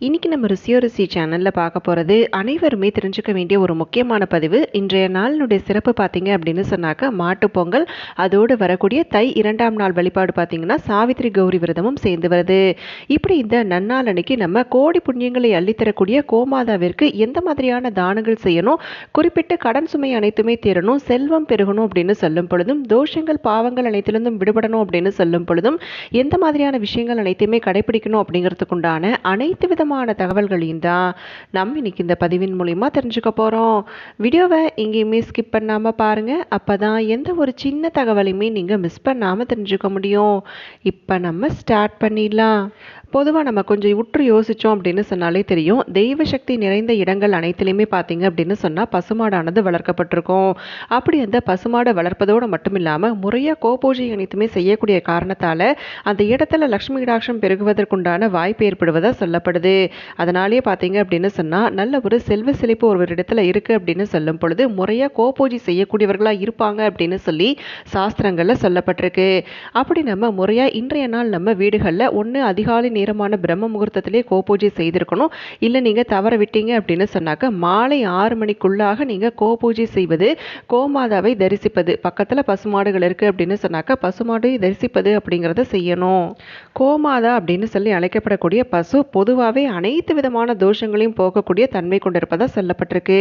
இன்றைக்கி இன்னைக்கு நம்ம ருசியோ ருசி சேனலில் பார்க்க போகிறது அனைவருமே தெரிஞ்சுக்க வேண்டிய ஒரு முக்கியமான பதிவு. இன்றைய நாளினுடைய சிறப்பு பார்த்தீங்க அப்படின்னு சொன்னாக்க மாட்டுப் பொங்கல். அதோடு வரக்கூடிய தை இரண்டாம் நாள் வழிபாடு பார்த்தீங்கன்னா சாவித்திரி கௌரி விரதமும் சேர்ந்து வருது. இப்படி இந்த நன்னாள் அன்னைக்கு நம்ம கோடி புண்ணியங்களை அள்ளித்தரக்கூடிய கோமாதாவிற்கு எந்த மாதிரியான தானங்கள் செய்யணும் குறிப்பிட்ட கடன் சுமை அனைத்துமே தீரணும் செல்வம் பெருகணும் அப்படின்னு சொல்லும் பொழுதும் தோஷங்கள் பாவங்கள் அனைத்திலிருந்தும் விடுபடணும் அப்படின்னு சொல்லும் பொழுதும் எந்த மாதிரியான விஷயங்கள் அனைத்தையுமே கடைபிடிக்கணும் அப்படிங்கிறதுக்குண்டான அனைத்து முக்கியமான தகவல்களையும் தான் நம்ம இன்னைக்கு இந்த பதிவின் மூலிமா தெரிஞ்சுக்க போகிறோம் வீடியோவை எங்கேயுமே ஸ்கிப் பண்ணாமல் பாருங்கள் அப்போ தான் எந்த ஒரு சின்ன தகவலையுமே நீங்கள் மிஸ் பண்ணாமல் தெரிஞ்சுக்க முடியும். இப்போ நம்ம ஸ்டார்ட் பண்ணிடலாம். பொதுவாக நம்ம கொஞ்சம் உற்று யோசித்தோம் அப்படின்னு சொன்னாலே தெரியும். தெய்வ சக்தி நிறைந்த இடங்கள் அனைத்துலேயுமே பார்த்தீங்க அப்படின்னு சொன்னால் பசுமாடானது வளர்க்கப்பட்டிருக்கும். அப்படி அந்த பசுமாடை வளர்ப்பதோடு மட்டும் இல்லாமல் முறையாக கோபூஜை அனைத்துமே செய்யக்கூடிய காரணத்தால் அந்த இடத்துல லக்ஷ்மி கடாட்சம் பெருகுவதற்குண்டான வாய்ப்பு ஏற்படுவதாக சொல்லப்படுது. அதனாலேயே பார்த்தீங்க அப்படின்னு சொன்னால் நல்ல ஒரு செல்வ செழிப்பு ஒரு இடத்துல இருக்குது அப்படின்னு சொல்லும் பொழுது முறையாக கோபூஜை செய்யக்கூடியவர்களாக இருப்பாங்க அப்படின்னு சொல்லி சாஸ்திரங்களில் சொல்லப்பட்டிருக்கு. அப்படி நம்ம முறையாக இன்றைய நாள் நம்ம வீடுகளில் ஒன்று அதிகாலை நேரமான பிரம்ம முகூர்த்தத்திலே கோபூஜை செய்திருக்கணும். இல்லை நீங்கள் தவற விட்டீங்க அப்படின்னு சொன்னாக்க மாலை ஆறு மணிக்குள்ளாக நீங்கள் கோபூஜை செய்வது கோமாதாவை தரிசிப்பது. பக்கத்தில் பசுமாடுகள் இருக்குது அப்படின்னு சொன்னாக்க பசுமாடு தரிசிப்பது அப்படிங்கிறத செய்யணும். கோமாதா அப்படின்னு சொல்லி அழைக்கப்படக்கூடிய பசு பொதுவாகவே அனைத்து விதமான தோஷங்களையும் போக்கக்கூடிய தன்மை கொண்டிருப்பதாக சொல்லப்பட்டிருக்கு.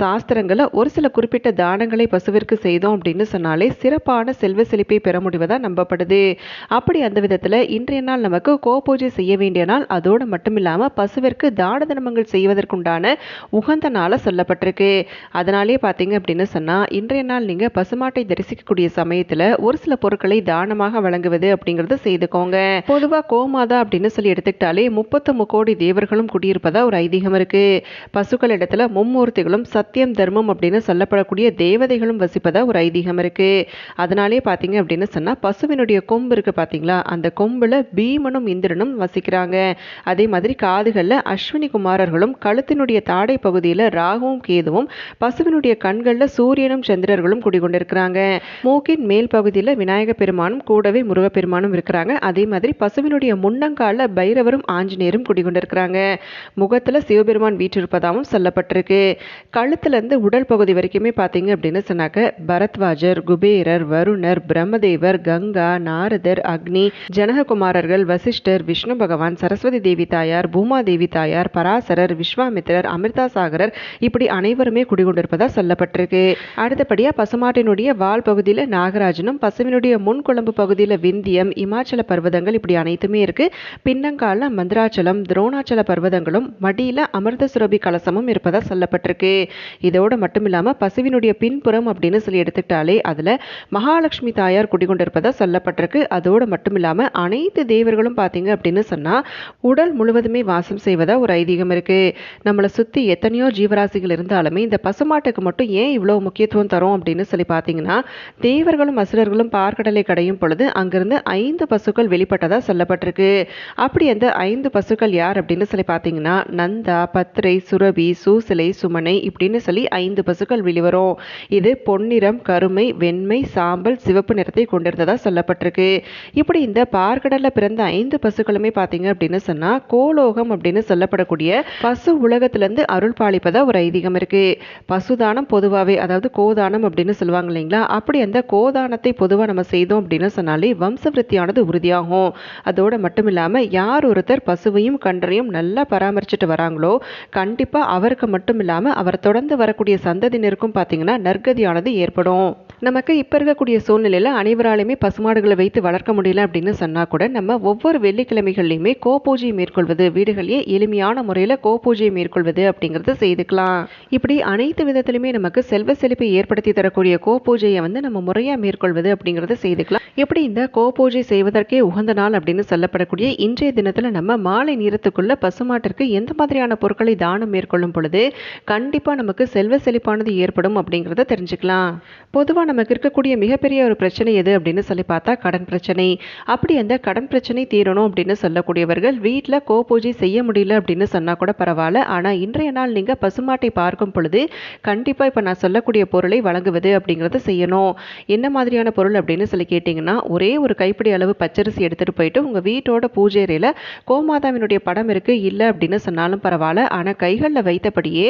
சாஸ்திரங்களில் ஒரு சில குறிப்பிட்ட தானங்களை பசுவிற்கு செய்தோம் அப்படின்னு சொன்னாலே சிறப்பான செல்வ செழிப்பை பெற முடிவதாக நம்பப்படுது. அப்படி அந்த விதத்தில் இன்றைய நாள் நமக்கு கோபூஜை செய்ய வேண்டிய நாள் அதோடு மட்டும் இல்லாமல் பசுவிற்கு தான தர்மங்கள் செய்வதற்குண்டான உகந்த நாளாக சொல்லப்பட்டிருக்கு. அதனாலே பார்த்தீங்க அப்படின்னு சொன்னால் இன்றைய நாள் நீங்கள் பசுமாட்டை தரிசிக்கக்கூடிய சமயத்தில் ஒரு சில பொருட்களை தானமாக வழங்குவது அப்படிங்கிறத செய்துக்கோங்க. பொதுவாக கோமாதா அப்படின்னு சொல்லி எடுத்துக்கிட்டாலே முப்பத்து முக்கோடி தேவர்களும் குடியிருப்பதாக ஒரு ஐதீகம் இருக்குது பசுக்கள் இடத்துல மும்மூர்த்திகளும் சத்தியம் தர்மம் அப்படின்னு சொல்லப்படக்கூடிய தேவதைகளும் வசிப்பதாக ஒரு ஐதீகம் இருக்குது அதனாலே பார்த்தீங்க அப்படின்னு சொன்னால் பசுவினுடைய கொம்பு இருக்குது பார்த்தீங்களா அந்த கொம்பில் பீமனும் இந்திரனும் வசிக்கிறாங்க. அதே மாதிரி காதுகளில் அஸ்வினி குமாரர்களும் கழுத்தினுடைய தாடை பகுதியில் ராகுவும் கேதுவும் பசுவினுடைய கண்களில் சூரியனும் சந்திரர்களும் குடிகொண்டிருக்கிறாங்க. மூக்கின் மேல் பகுதியில் விநாயக பெருமானும் கூடவே முருகப்பெருமானும் இருக்கிறாங்க. அதே மாதிரி பசுவினுடைய முன்னங்கால பைரவரும் ஆஞ்சநேயரும் குடிகொண்டிருக்கிறாங்க முகத்தில் சிவபெருமான் வீற்றிருப்பதாகவும் சொல்லப்பட்டிருக்கு. கழுத்துலேருந்து உடல் பகுதி வரைக்குமே பார்த்தீங்க அப்படின்னு சொன்னாக்க பரத்வாஜர் குபேரர் வருணர் பிரம்மதேவர் கங்கா நாரதர் அக்னி ஜனககுமாரர்கள் வசிஷ்டர் விஷ்ணு பகவான் சரஸ்வதி தேவி தாயார் பூமாதேவி தாயார் பராசரர் விஸ்வாமித்திரர் அமிர்தாசாகரர் இப்படி அனைவருமே குடிகொண்டிருப்பதா சொல்லப்பட்டிருக்கு. அடுத்தபடியாக பசுமாட்டினுடைய வால் பகுதியில் நாகராஜனும் பசுவினுடைய முன் குழம்பு பகுதியில் விந்தியம் இமாச்சல பர்வதங்கள் இப்படி அனைத்துமே இருக்கு. பின்னங்கால மந்திராச்சலம் அருணாச்சல பர்வதங்களும் மடியில் அமிர்த சுரபி கலசமும் இருப்பதா சொல்லப்பட்டிருக்கு. இதோடு மட்டும் இல்லாமல் பசுவினுடைய பின்புறம் அப்படின்னு சொல்லி எடுத்துக்கிட்டாலே அதில் மகாலட்சுமி தாயார் குடிகொண்டிருப்பதா சொல்லப்பட்டிருக்கு. அதோடு மட்டும் இல்லாமல் அனைத்து தேவர்களும் பார்த்தீங்க அப்படின்னு சொன்னால் உடல் முழுவதுமே வாசம் செய்வதா ஒரு ஐதீகம் இருக்குது நம்மளை சுற்றி எத்தனையோ ஜீவராசிகள் இருந்தாலுமே இந்த பசுமாட்டுக்கு மட்டும் ஏன் இவ்வளோ முக்கியத்துவம் தரும் அப்படின்னு சொல்லி பார்த்தீங்கன்னா தேவர்களும் அசுரர்களும் பார்க்கடலை கடையும் பொழுது அங்கிருந்து ஐந்து பசுக்கள் வெளிப்பட்டதாக சொல்லப்பட்டிருக்கு. அப்படி அந்த ஐந்து பசுக்கள் யார் அப்படின்னு சொல்லி பார்த்தீங்கன்னா நந்தா பத்ரை சுரபி சூசிலை சுமனை இப்படின்னு சொல்லி ஐந்து பசுக்கள் வெளிவரும். இது பொன்னிறம் கருமை வெண்மை சாம்பல் சிவப்பு நிறத்தை கொண்டிருந்ததா சொல்லப்பட்டிருக்கு. இப்படி இந்த பார்க்கடலில் பிறந்த ஐந்து பசுக்களுமே பார்த்தீங்க அப்படின்னு சொன்னால் கோலோகம் அப்படின்னு சொல்லப்படக்கூடிய பசு உலகத்திலேருந்து அருள் பாலிப்பதா ஒரு ஐதீகம் இருக்கு. பசுதானம் பொதுவாகவே அதாவது கோதானம் அப்படின்னு சொல்லுவாங்க இல்லைங்களா? அப்படி அந்த கோதானத்தை பொதுவாக நம்ம செய்தோம் அப்படின்னு சொன்னாலே வம்சவிருத்தியானது உறுதியாகும். அதோடு மட்டும் இல்லாமல் யார் ஒருத்தர் பசுவையும் கன்றையும் நல்லா பராமரிச்சுட்டு வராங்களோ கண்டிப்பாக அவருக்கு மட்டும் இல்லாமல் அவர் தொடர்ந்து வரக்கூடிய சந்ததியினருக்கும் பார்த்தீங்கன்னா நற்கதியானது ஏற்படும். நமக்கு இப்போ இருக்கக்கூடிய சூழ்நிலையில் அனைவராலையுமே பசுமாடுகளை வைத்து வளர்க்க முடியல அப்படின்னு சொன்னால் கூட நம்ம ஒவ்வொரு வெள்ளிக்கிழமைகள்லையுமே கோபூஜை மேற்கொள்வது வீடுகளிலேயே எளிமையான முறையில் கோபூஜையை மேற்கொள்வது அப்படிங்கிறத செய்துக்கலாம். இப்படி அனைத்து விதத்திலுமே நமக்கு செல்வ செழிப்பை ஏற்படுத்தி தரக்கூடிய கோபூஜையை வந்து நம்ம முறையாக மேற்கொள்வது அப்படிங்கிறத செய்துக்கலாம். எப்படி இந்த கோபூஜை செய்வதற்கே உகந்த நாள் அப்படின்னு சொல்லப்படக்கூடிய இன்றைய தினத்தில் நம்ம மாலை நேரத்துக்குள்ள பசுமாட்டிற்கு எந்த மாதிரியான பொருட்களை தானம் மேற்கொள்ளும் பொழுது கண்டிப்பாக நமக்கு செல்வ செழிப்பானது ஏற்படும் அப்படிங்கிறத தெரிஞ்சுக்கலாம். பொதுவாக நமக்கு இருக்கக்கூடிய மிகப்பெரிய ஒரு பிரச்சனை எது அப்படின்னு சொல்லி பார்த்தா கடன் பிரச்சனை. அப்படி அந்த கடன் பிரச்சனை தீரணும் அப்படின்னு சொல்லக்கூடியவர்கள் வீட்டில் கோபூஜை செய்ய முடியல அப்படின்னு சொன்னால் கூட பரவாயில்ல. ஆனால் இன்றைய நாள் நீங்கள் பசுமாட்டை பார்க்கும் பொழுது கண்டிப்பாக இப்போ நான் சொல்லக்கூடிய பொருளை வழங்குவது அப்படிங்கிறத செய்யணும். என்ன மாதிரியான பொருள் அப்படின்னு சொல்லி கேட்டிங்கன்னா ஒரே ஒரு கைப்பிடி அளவு பச்சரிசி எடுத்துகிட்டு போயிட்டு உங்கள் வீட்டோட பூஜை அறையில் கோமாதாவினுடைய படம் இருக்குது இல்லை அப்படின்னு சொன்னாலும் பரவாயில்ல. ஆனால் கைகளில் வைத்தபடியே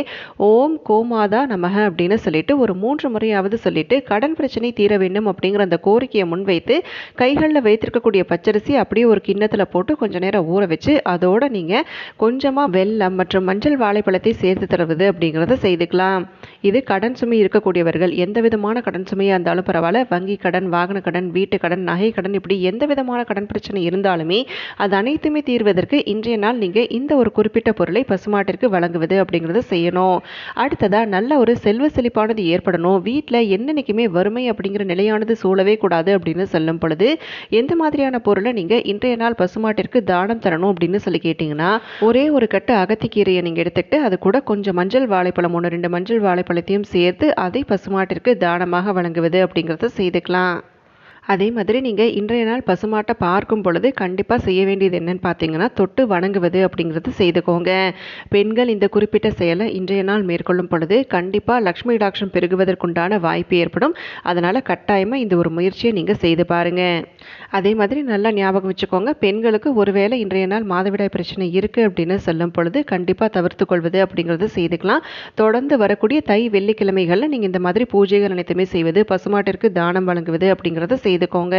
ஓம் கோமாதா நமக அப்படின்னு சொல்லிட்டு ஒரு மூன்று முறையாவது சொல்லிட்டு கடன் கடன் பிரச்சனை தீர வேண்டும் அப்படிங்கிற அந்த கோரிக்கையை முன்வைத்து கைகளில் வைத்திருக்கக்கூடிய பச்சரிசி அப்படியே ஒரு கிண்ணத்தில் போட்டு கொஞ்ச நேரம் ஊற வச்சு அதோட நீங்கள் கொஞ்சமாக வெல்லம் மற்றும் மஞ்சள் வாழைப்பழத்தை சேர்த்து தருவது அப்படிங்கிறத செய்துக்கலாம். இது கடன் சுமை இருக்கக்கூடியவர்கள் எந்த விதமான கடன் சுமையாக இருந்தாலும் பரவாயில்ல. வங்கி கடன் வாகன கடன் வீட்டு கடன் நகை கடன் இப்படி எந்த விதமான கடன் பிரச்சனை இருந்தாலுமே அது அனைத்துமே தீர்வதற்கு இன்றைய நாள் நீங்கள் இந்த ஒரு குறிப்பிட்ட பொருளை பசுமாட்டிற்கு வழங்குவது அப்படிங்கிறத செய்யணும். அடுத்ததாக நல்ல ஒரு செல்வ செழிப்பானது ஏற்படணும். வீட்டில் என்னென்னைக்குமே வறுமை அப்படிங்கிற நிலையானது சூழவே கூடாது அப்படின்னு சொல்லும் பொழுது எந்த மாதிரியான பொருளை நீங்கள் இன்றைய நாள் பசுமாட்டிற்கு தானம் தரணும் அப்படின்னு சொல்லி கேட்டிங்கன்னா ஒரே ஒரு கட்டு அகத்திக்கீரையை நீங்கள் எடுத்துக்கிட்டு அது கூட கொஞ்சம் மஞ்சள் வாழைப்பழம் ஒன்று ரெண்டு மஞ்சள் வாழைப்பழத்தையும் சேர்த்து அதை பசுமாட்டிற்கு தானமாக வழங்குவது அப்படிங்கிறத செய்துக்கலாம். அதே மாதிரி நீங்கள் இன்றைய நாள் பசுமாட்டை பார்க்கும் பொழுது கண்டிப்பாக செய்ய வேண்டியது என்னன்னு பார்த்தீங்கன்னா தொட்டு வணங்குவது அப்படிங்கிறது செய்துக்கோங்க. பெண்கள் இந்த குறிப்பிட்ட செயலை இன்றைய நாள் மேற்கொள்ளும் பொழுது கண்டிப்பாக லக்ஷ்மி டாக்ஷம் பெருகுவதற்குண்டான வாய்ப்பு ஏற்படும். அதனால் கட்டாயமாக இந்த ஒரு முயற்சியை நீங்கள் செய்து பாருங்கள் அதே மாதிரி நல்லா ஞாபகம் வச்சுக்கோங்க பெண்களுக்கு ஒருவேளை இன்றைய நாள் மாதவிடாய் பிரச்சனை இருக்குது அப்படின்னு சொல்லும் பொழுது கண்டிப்பாக தவிர்த்து கொள்வது அப்படிங்கிறது செய்துக்கலாம். தொடர்ந்து வரக்கூடிய தை வெள்ளிக்கிழமைகளில் நீங்கள் இந்த மாதிரி பூஜைகள் அனைத்துமே செய்வது பசுமாட்டிற்கு தானம் வழங்குவது அப்படிங்கிறத செய்துக்கோங்க.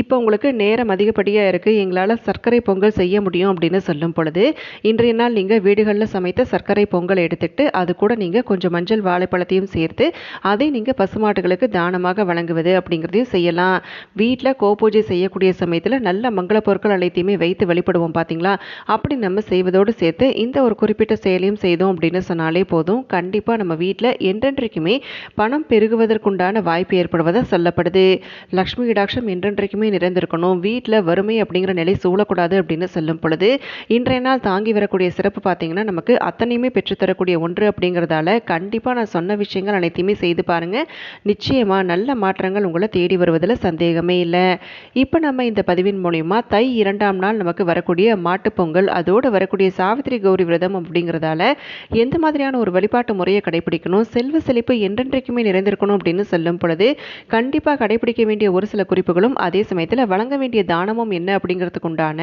இப்போ உங்களுக்கு நேரம் அதிகப்படியாக இருக்குது எங்களால் சர்க்கரை பொங்கல் செய்ய முடியும் அப்படின்னு சொல்லும் பொழுது இன்றைய நாள் நீங்கள் வீடுகளில் சமைத்த சர்க்கரை பொங்கல் எடுத்துக்கிட்டு அது கூட நீங்கள் கொஞ்சம் மஞ்சள் வாழைப்பழத்தையும் சேர்த்து அதை நீங்கள் பசுமாட்டுகளுக்கு தானமாக வழங்குவது அப்படிங்கிறதையும் செய்யலாம். வீட்டில் கோபூஜை செய்யக்கூடிய சமயத்தில் நல்ல மங்கள பொருட்கள் அனைத்தையுமே வைத்து வழிபடுவோம் பார்த்தீங்களா அப்படி நம்ம செய்வதோடு சேர்த்து இந்த ஒரு குறிப்பிட்ட செயலையும் செய்தோம் அப்படின்னு சொன்னாலே போதும். கண்டிப்பாக நம்ம வீட்டில் என்றென்றைக்குமே பணம் பெருகுவதற்குண்டான வாய்ப்பு ஏற்படுவதாக சொல்லப்படுது. லக்ஷ்மி இடாட்சம் என்றென்றைக்குமே நிறைந்திருக்கணும் வீட்டில் வறுமை அப்படிங்கிற நிலை சூழக்கூடாது அப்படின்னு சொல்லும் பொழுது இன்றைய நாள் தாங்கி வரக்கூடிய சிறப்பு பார்த்தீங்கன்னா நமக்கு அத்தனையுமே பெற்றுத்தரக்கூடிய ஒன்று அப்படிங்கிறதால கண்டிப்பாக நான் சொன்ன விஷயங்கள் அனைத்தையுமே செய்து பாருங்கள் நிச்சயமாக நல்ல மாற்றங்கள் உங்களை தேடி வருவதில் சந்தேகமே இல்லை. இப்போ நம்ம இந்த பதிவின் மூலிமா தை இரண்டாம் நாள் நமக்கு வரக்கூடிய மாட்டுப்பொங்கல் அதோடு வரக்கூடிய சாவித்திரி கௌரி விரதம் அப்படிங்கிறதால எந்த மாதிரியான ஒரு வழிபாட்டு முறையை கடைபிடிக்கணும் செல்வ செழிப்பு என்றென்றைக்குமே நிறைந்திருக்கணும் அப்படின்னு சொல்லும் பொழுது கண்டிப்பாக கடைபிடிக்க வேண்டிய ஒரு சில குறிப்புகளும் அதே சமயம் சமயத்தில் வழங்க வேண்டிய தானமும் என்ன அப்படிங்கிறதுக்கு உண்டான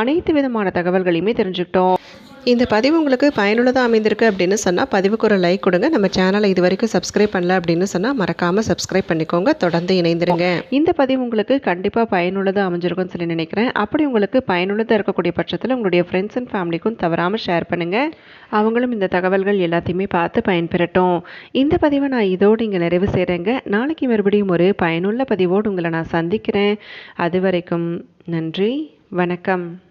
அனைத்து விதமான தகவல்களையுமே தெரிஞ்சுக்கிட்டோம். இந்த பதிவு உங்களுக்கு பயனுள்ளதாக அமைந்திருக்கு அப்படின்னு சொன்னால் பதிவுக்கு ஒரு லைக் கொடுங்க. நம்ம சேனலை இது வரைக்கும் சப்ஸ்கிரைப் பண்ணல அப்படின்னு சொன்னால் மறக்காமல் சப்ஸ்கிரைப் பண்ணிக்கோங்க. தொடர்ந்து இணைந்துருங்க. இந்த பதிவு உங்களுக்கு கண்டிப்பாக பயனுள்ளதாக அமைஞ்சிருக்கும்னு சொல்லி நினைக்கிறேன். அப்படி உங்களுக்கு பயனுள்ளதாக இருக்கக்கூடிய பட்சத்தில் உங்களுடைய ஃப்ரெண்ட்ஸ் அண்ட் ஃபேமிலிக்கும் தவறாமல் ஷேர் பண்ணுங்கள் அவங்களும் இந்த தகவல்கள் எல்லாத்தையுமே பார்த்து பயன்பெறட்டும். இந்த பதிவை நான் இதோடு இங்கே நிறைவு செய்கிறேங்க நாளைக்கு மறுபடியும் ஒரு பயனுள்ள பதிவோடு உங்களை நான் சந்திக்கிறேன். அது வரைக்கும் நன்றி. வணக்கம்.